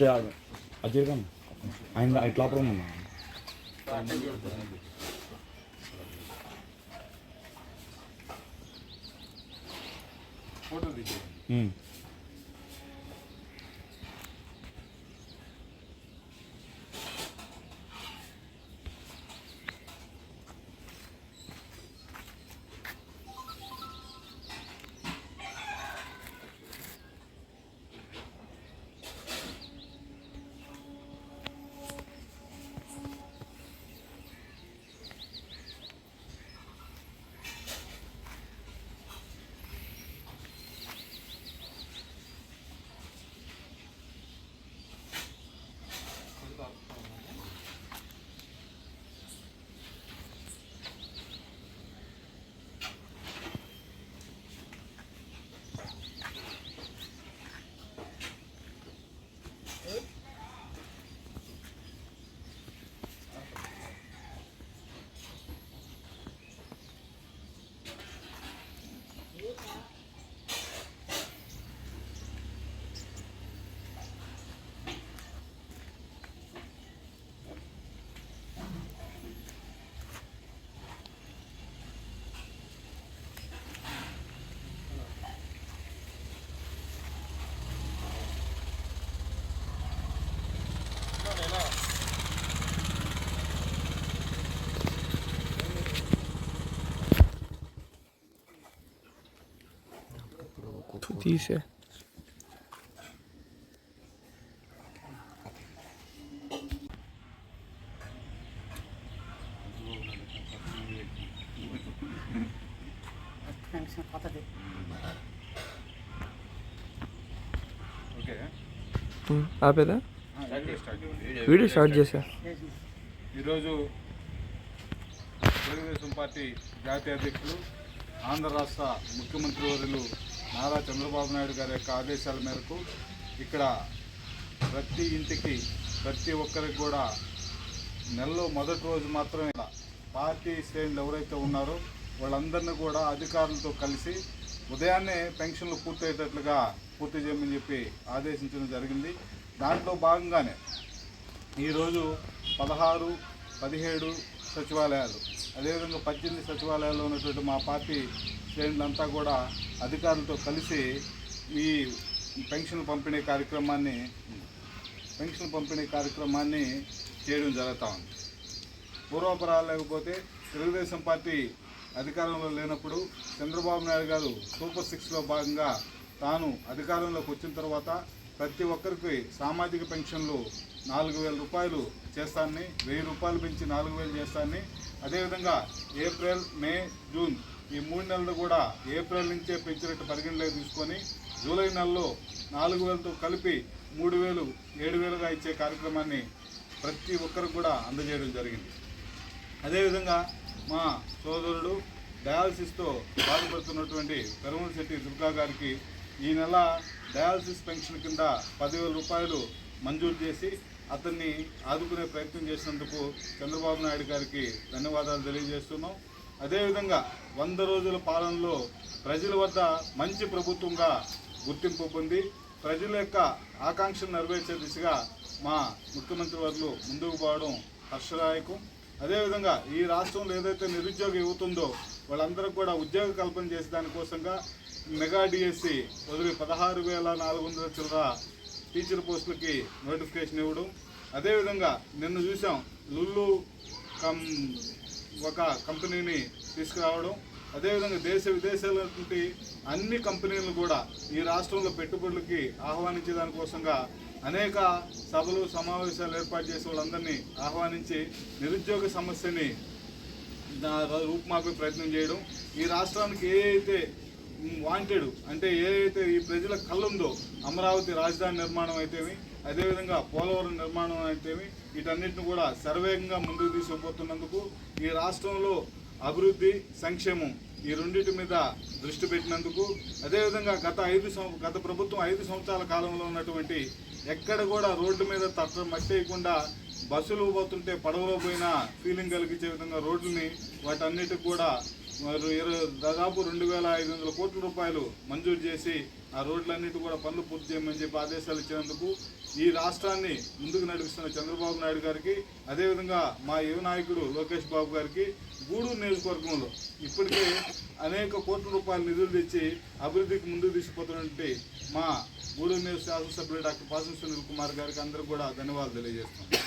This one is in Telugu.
ఇటు అది జరగను ఆయన ఇట్లా అప్పుడు ఉన్నా ఫోటో దిగి ఉమ్. తీసే పెన్షన్ కొత్తది ఓకే ఆపేదా ఆ, వీడియో స్టార్ట్ వీడియో స్టార్ట్ చేసా ఈరోజు తెలుగుదేశం పార్టీ జాతీయ అధ్యక్షులు ఆంధ్ర రాష్ట్ర ముఖ్యమంత్రి వర్యులు నారా చంద్రబాబు నాయుడు గారి యొక్క ఆదేశాల మేరకు ఇక్కడ ప్రతి ఇంటికి ప్రతి ఒక్కరికి కూడా నెలలో మొదటి రోజు మాత్రమే పార్టీ శ్రేణులు ఎవరైతే ఉన్నారో వాళ్ళందరినీ కూడా అధికారులతో కలిసి ఉదయాన్నే పెన్షన్లు పూర్తయ్యేటట్లుగా పూర్తి చేయమని చెప్పి ఆదేశించడం జరిగింది. దాంట్లో భాగంగానే ఈరోజు పదహారు పదిహేడు సచివాలయాలు. అదేవిధంగా పద్దెనిమిది సచివాలయాల్లో ఉన్నటువంటి మా పార్టీ శ్రేణులంతా కూడా అధికారులతో కలిసి ఈ పెన్షన్ పంపిణీ కార్యక్రమాన్ని పెన్షన్ పంపిణీ కార్యక్రమాన్ని చేయడం జరుగుతూ ఉంది. పూర్వపరాలు లేకపోతే తెలుగుదేశం పార్టీ అధికారంలో లేనప్పుడు చంద్రబాబు నాయుడు గారు సూపర్ సిక్స్లో భాగంగా తాను అధికారంలోకి వచ్చిన తర్వాత ప్రతి ఒక్కరికి సామాజిక పెన్షన్లు నాలుగు వేల రూపాయలు చేస్తాన్ని వెయ్యి రూపాయలు పెంచి నాలుగు వేలు చేస్తాన్ని అదేవిధంగా ఏప్రిల్ మే జూన్ ఈ మూడు నెలలు కూడా ఏప్రిల్ నుంచే పెంచినట్టు పరిగణలోకి తీసుకొని జూలై నెలలో నాలుగు వేలతో కలిపి మూడు వేలు ఏడు వేలుగా ఇచ్చే కార్యక్రమాన్ని ప్రతి ఒక్కరికి కూడా అందజేయడం జరిగింది. అదేవిధంగా మా సోదరుడు డయాలసిస్తో బాధపడుతున్నటువంటి పెరమూరు శెట్టి దుర్గా గారికి ఈ నెల డయాలసిస్ పెన్షన్ కింద పదివేల రూపాయలు మంజూరు చేసి అతన్ని ఆదుకునే ప్రయత్నం చేసినందుకు చంద్రబాబు నాయుడు గారికి ధన్యవాదాలు తెలియజేస్తున్నాం. అదేవిధంగా వంద రోజుల పాలనలో ప్రజల వద్ద మంచి ప్రభుత్వంగా గుర్తింపు పొంది ప్రజల యొక్క ఆకాంక్షలు నెరవేర్చే దిశగా మా ముఖ్యమంత్రి వారు ముందుకు పోవడం హర్షదాయకం. అదేవిధంగా ఈ రాష్ట్రంలో ఏదైతే నిరుద్యోగ యువత ఉందో వాళ్ళందరూ కూడా ఉద్యోగ కల్పన చేసే దానికోసంగా మెగా డిఎస్సి వదిలి పదహారు వేల నాలుగు వందల చిల్లర టీచర్ పోస్టులకి నోటిఫికేషన్ ఇవ్వడం. అదేవిధంగా నిన్న చూసాం లుల్లు కం ఒక కంపెనీని తీసుకురావడం. అదేవిధంగా దేశ విదేశాల నుండి అన్ని కంపెనీలను కూడా ఈ రాష్ట్రంలో పెట్టుబడులకి ఆహ్వానించే దానికోసంగా అనేక సభలు సమావేశాలు ఏర్పాటు చేసే వాళ్ళందరినీ ఆహ్వానించి నిరుద్యోగ సమస్యని రూపుమాపే ప్రయత్నం చేయడం. ఈ రాష్ట్రానికి ఏ అయితే వాంటెడ్ అంటే ఏదైతే ఈ ప్రజల కళ్ళుందో అమరావతి రాజధాని నిర్మాణం అయితేమి అదేవిధంగా పోలవరం నిర్మాణం అయితేమి వీటన్నిటిని కూడా సర్వేగంగా ముందుకు తీసుకుపోతున్నందుకు ఈ రాష్ట్రంలో అభివృద్ధి సంక్షేమం ఈ రెండింటి మీద దృష్టి పెట్టినందుకు అదేవిధంగా గత ఐదు గత ప్రభుత్వం ఐదు సంవత్సరాల కాలంలో ఉన్నటువంటి ఎక్కడ కూడా రోడ్డు మీద తట్ట మట్టేయకుండా బస్సులు పోతుంటే పడవలో పోయిన ఫీలింగ్ కలిగించే విధంగా రోడ్లని వాటన్నిటికి కూడా మరి ఇరవై దాదాపు రెండు వేల ఐదు వందల కోట్ల రూపాయలు మంజూరు చేసి ఆ రోడ్లన్నిటి కూడా పనులు పూర్తి చేయమని చెప్పి ఆదేశాలు ఇచ్చినందుకు ఈ రాష్ట్రాన్ని ముందుకు నడిపిస్తున్న చంద్రబాబు నాయుడు గారికి అదేవిధంగా మా యువ నాయకుడు లోకేష్ బాబు గారికి గూడూరు నియోజకవర్గంలో ఇప్పటికే అనేక కోట్ల రూపాయల నిధులు తెచ్చి అభివృద్ధికి ముందుకు తీసుకుపోతున్నటువంటి మా గూడూరు నియోజక శాసనసభ్యులు డాక్టర్ పాసం సునీల్ కుమార్ గారికి అందరూ కూడా ధన్యవాదాలు తెలియజేస్తున్నాం.